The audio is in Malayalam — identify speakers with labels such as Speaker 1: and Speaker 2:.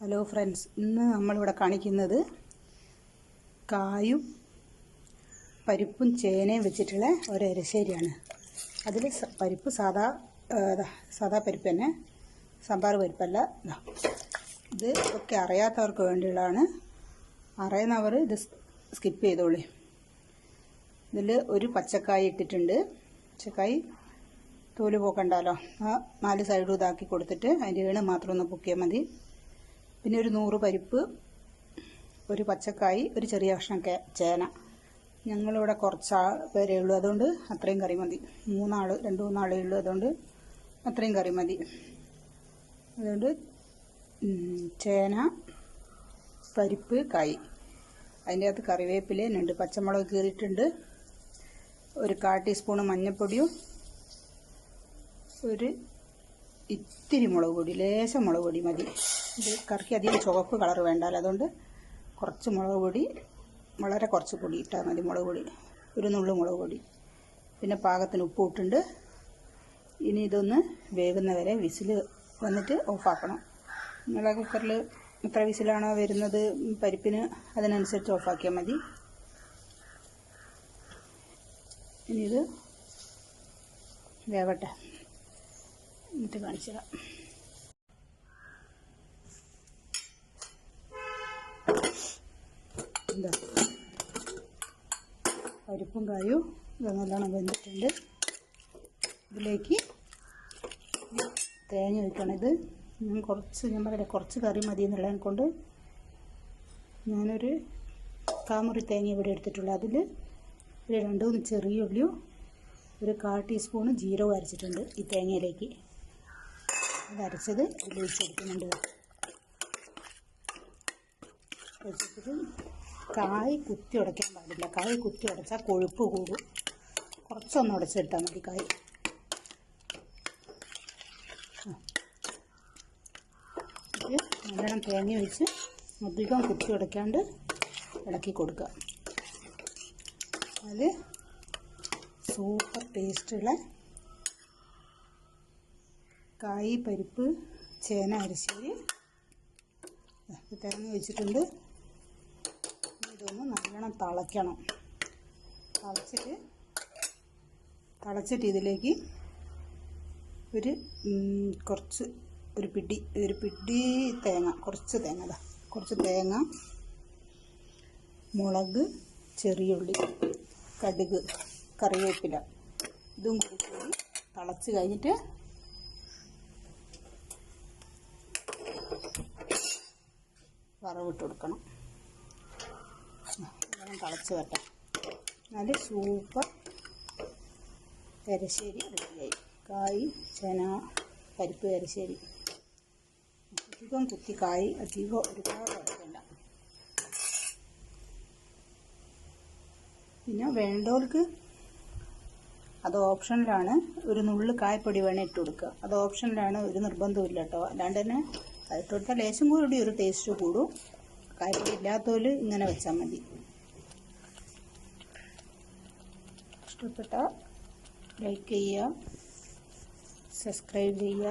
Speaker 1: ഹലോ ഫ്രണ്ട്സ് ഇന്ന് നമ്മളിവിടെ കാണിക്കുന്നത് കായും പരിപ്പും ചേനയും വെച്ചിട്ടുള്ള ഒരു അരശ്ശേരിയാണ് അതിൽ പരിപ്പ് സാദാ ദാ, സാധാ പരിപ്പ് തന്നെ സാമ്പാർ പരിപ്പല്ല. ഇത് ഒക്കെ അറിയാത്തവർക്ക് വേണ്ടിയുള്ളതാണ്. അറിയുന്നവർ ഇത് സ്കിപ്പ് ചെയ്തോളി. ഇതിൽ ഒരു പച്ചക്കായ ഇട്ടിട്ടുണ്ട്. പച്ചക്കായി തോൽ പോക്കണ്ടല്ലോ. ആ നാല് സൈഡും ഇതാക്കി കൊടുത്തിട്ട് അതിന്റെ ഈണ് മാത്രം ഒന്ന് പൊക്കിയാൽ മതി. പിന്നെ ഒരു നൂറ് പരിപ്പ് ഒരു പച്ചക്കായി ഒരു ചെറിയ കഷ്ണം ചേന. ഞങ്ങളിവിടെ കുറച്ച് പേരേ ഉള്ളൂ. അതുകൊണ്ട് അത്രയും കറി മതി. മൂന്നാൾ രണ്ട് മൂന്നാളേ ഉള്ളൂ. അതുകൊണ്ട് അത്രയും കറി മതി. അതുകൊണ്ട് ചേന പരിപ്പ് കായ്. അതിന്റെ അകത്ത് കറിവേപ്പില രണ്ട് പച്ചമുളക് കീറിയിട്ടുണ്ട്. ഒരു കാ ടീസ്പൂണ് മഞ്ഞൾപ്പൊടിയും ഒരു ഇത്തിരി മുളക് പൊടി ലേശം മുളക് പൊടി മതി. ഇത് കറിക്ക് അധികം ചുവപ്പ് കളർ വേണ്ടല്ലോ. അതുകൊണ്ട് കുറച്ച് മുളക് പൊടി വളരെ കുറച്ച് പൊടി ഇട്ടാൽ മതി മുളക് പൊടി. ഒരു നുള്ളു മുളക് പൊടി. പിന്നെ പാകത്തിന് ഉപ്പ് ഇട്ടുണ്ട് ഇനി ഇതൊന്ന് വേകുന്ന വരെ വിസിൽ വന്നിട്ട് ഓഫാക്കണം. നിങ്ങളെ കുക്കറിൽ എത്ര വിസിലാണോ വരുന്നത് പരിപ്പിന് അതിനനുസരിച്ച് ഓഫാക്കിയാൽ മതി. ഇനി ഇത് വേവട്ടെ. എന്നിട്ട് കാണിച്ചു തരാം. എന്താ പരിപ്പും കായും ഇത് നല്ലോണം വെന്തിട്ടുണ്ട്. ഇതിലേക്ക് തേങ്ങ ഒഴിക്കണം. ഇത് ഞാൻ കുറച്ച് ഞാൻ പറയാം കുറച്ച് കറി മതി എന്നുള്ളതിനെ കൊണ്ട് ഞാനൊരു കാമുറി തേങ്ങ ഇവിടെ എടുത്തിട്ടുള്ളൂ. അതിൽ ഒരു രണ്ട് മൂന്ന് ചെറിയ ഉള്ളിയും ഒരു കാൽ ടീസ്പൂണ് ജീരകം അരച്ചിട്ടുണ്ട് ഈ തേങ്ങയിലേക്ക്. അത് അരച്ചത് ഉപയോഗിച്ചെടുക്കുന്നുണ്ട് കായ് കുത്തി ഉടയ്ക്കാൻ പാടില്ല. കായ് കുത്തി ഉടച്ചാൽ കൊഴുപ്പ് കൂടും. കുറച്ചൊന്ന് ഉടച്ചെടുത്താൽ മതി കായ്. നല്ലോണം തേങ്ങ ഒഴിച്ച് അധികം കുത്തി ഉടയ്ക്കാണ്ട് ഇളക്കി കൊടുക്കുക. അത് സൂപ്പർ ടേസ്റ്റുള്ള കായ് പരിപ്പ് ചേന അരിശ്ശേരി. തിരഞ്ഞു വെച്ചിട്ടുണ്ട് ഇതൊന്ന് നല്ലോണം തിളയ്ക്കണം. തിളച്ചിട്ട് തിളച്ചിട്ട് ഇതിലേക്ക് ഒരു കുറച്ച് ഒരു പിടി ഒരു പിടി തേങ്ങ കുറച്ച് തേങ്ങ കുറച്ച് തേങ്ങ മുളക് ചെറിയുള്ളി കടുക് കറിവേപ്പില ഇതും കൂടി തിളച്ച് കഴിഞ്ഞിട്ട് വറവിട്ട് കൊടുക്കണം. വെള്ളം തിളച്ച് വരട്ടെ. നല്ല സൂപ്പർ എരശ്ശേരി റെഡിയായി കായ് ചന പരിപ്പ് എരശ്ശേരി. അധികം കുത്തി കായ് അധികം ഒരുപാട് കുഴപ്പമില്ല പിന്നെ വേണ്ടവർക്ക് അത് ഓപ്ഷനിലാണ് ഒരു നുള്ളു കായപ്പൊടി വേണേൽ ഇട്ട് കൊടുക്കുക. അത് ഓപ്ഷനിലാണ് ഒരു നിർബന്ധവും ഇല്ല കേട്ടോ. അല്ലാണ്ട് തന്നെ കൊടുത്താൽ ലേശം കൂടി ഒരു ടേസ്റ്റ് കൂടും. കായപ്പൊടി ഇല്ലാത്തവർ ഇങ്ങനെ വെച്ചാൽ മതി. ഇഷ്ടപ്പെട്ട ലൈക്ക് ചെയ്യുക സബ്സ്ക്രൈബ് ചെയ്യുക.